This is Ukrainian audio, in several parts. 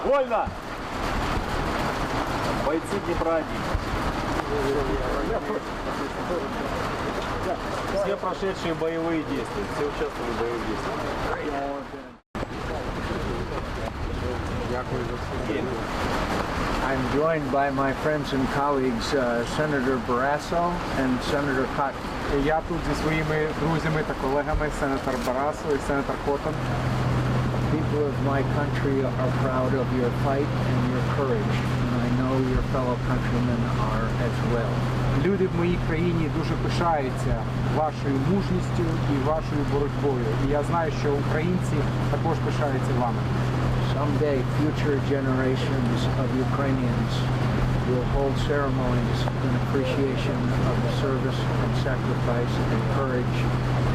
Вольно! Бойцы Днепра 1. Все прошедшие боевые действия, все участвовали в боевых действиях. I'm joined by my friends and colleagues, uh, Senator Barrasso and Senator Cotton. Я тут зі своїми друзями та колегами, сенатор Барасо і сенатор Коттон. People of my country are proud of your fight and your courage, and I know your fellow countrymen are as well. Люди в моїй країні дуже пишаються вашою мужністю і вашою боротьбою. І я знаю, що українці також пишаються вами. Someday, future generations of Ukrainians will hold ceremonies in appreciation of the service and sacrifice and courage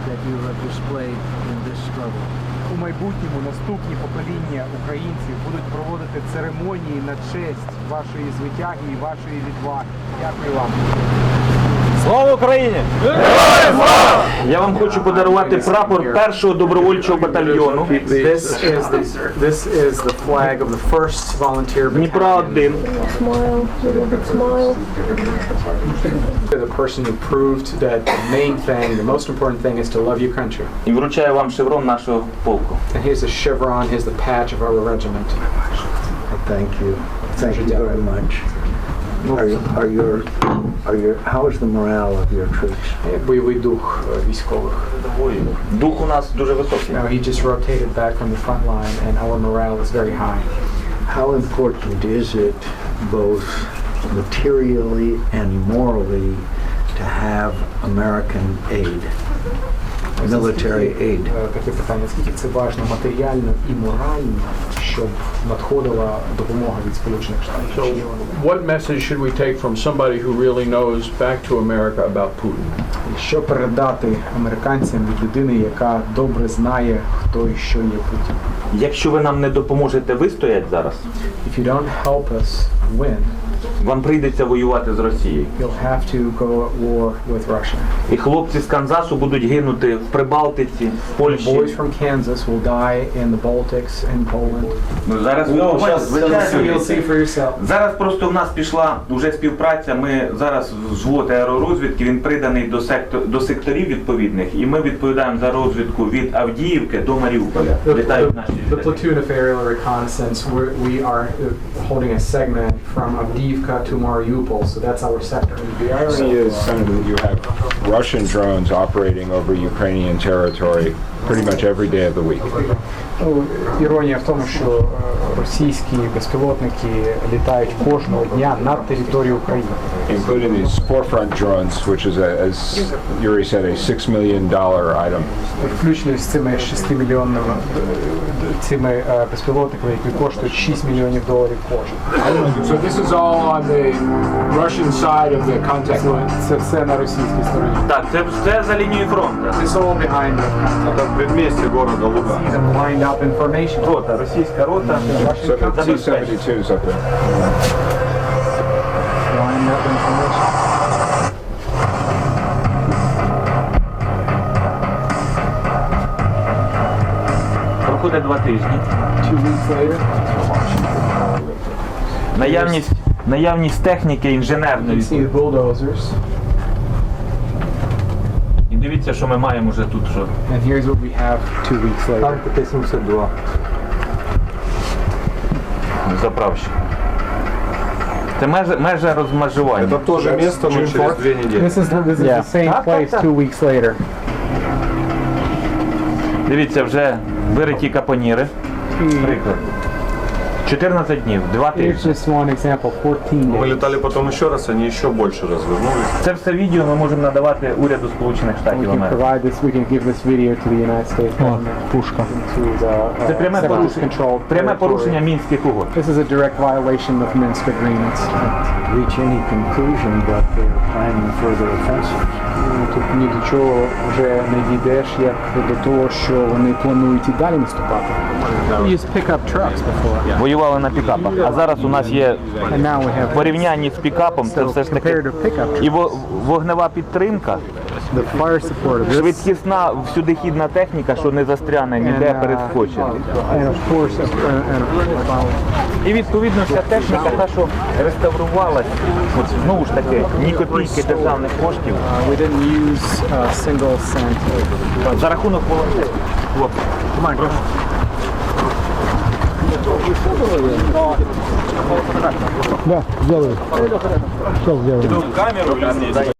that you have displayed in this struggle. У майбутньому наступні покоління українців будуть проводити церемонії на честь вашої звитяги і вашої відваги. Дякую вам. Слава Україні! Я вам хочу подарувати прапор першого добровольчого батальйону This is the this is the flag of the first volunteer Дніпра 1. Smile, little bit smile. The person who proved that the main thing, the most important thing, is to love your country. І вручаю вам шеврон нашого полку. And here's a chevron. Here's the patch of our regiment. Thank you. Thank you very much. Are, you- are your, are your, how is the morale of your troops? Бойовий дух е, військових. Дух у нас дуже високий. Now he just rotated back from the front line, and our morale is very high. How important is it, both materially and morally, to have American aid, Military aid? Е, Таке питання, скільки це важливо матеріально і морально, щоб надходила допомога від Сполучених Штатів. So, what message should we take from somebody who really knows back to America about Putin? Що передати американцям від людини, яка добре знає, хто і що є Путін? Якщо ви нам не допоможете вистояти зараз, If you don't help us win, вам прийдеться воювати з Росією. you'll have to go at war with Russia. І хлопці з Канзасу будуть гинути в Прибалтиці, в Польщі. Boys from Kansas will die in the Baltics and Poland. Ну, зараз ви see for yourself. Зараз просто в нас пішла вже співпраця. Ми зараз взвод аеророзвідки, він приданий до сектор до секторів відповідних, і ми відповідаємо за розвідку від Авдіївки до Маріуполя. The, Літають наші the літаки. platoon of aerial reconnaissance, we're, we are holding a segment from Avdiivka to Mariupol, so that's our sector. The irony is, Senator, that you have Russian drones operating over Ukrainian territory pretty much every day of the week. Ну, іронія в тому, що е, російські безпілотники літають кожного дня над територією України. including these forefront drones, which is, a, as Yuri said, a six million dollar item. Включно з цими 6 мільйонними е, цими е, безпілотниками, які коштують 6 мільйонів доларів кожен. So this is all on the Russian side of the contact line. Це все на російській стороні. Так, це все за лінією фронту. This all behind the contact. в предмісті города Луганськ. Lined up information. Рота, російська рота. So the T-72s up there. Lined up information. Проходить два тижні. Two weeks later, Наявність, наявність техніки інженерної. І дивіться, що ми маємо вже тут. Що. and here's what we have two weeks later. Т-72. Заправщик. Це межа, межа розмежування. то же место, но через две недели. This is this is the same place two weeks later. Дивіться, вже вириті капоніри. Приклад. 14 днів, 2 Here's тижні. just one example, 14 days. Вылетали потом еще раз, они еще больше развернулись. Це все відео ми можемо надавати уряду Сполучених We Штатів can Америки. provide this, we can give this video to the United States government. Пушка. To the uh, Це пряме separatist порушення, controlled пряме territory. порушення мінських угод. This is a direct violation of Minsk agreements. Reach any conclusion that they're planning further offensives? Ну, Тут ні до чого вже не дійдеш, як до того, що вони планують і далі наступати. We used pickup trucks before. Воювали на пікапах. А зараз у нас є в порівнянні з пікапом, це все ж таки і вогнева підтримка, Швидкісна всюдихідна техніка, що не застряне ніде uh, перескочити. uh, about І відповідно вся техніка, та, що реставрувалась, от знову ж таки, ні копійки державних коштів uh, за рахунок волонтерів. Да, сделаю. Сейчас сделаю. Камеру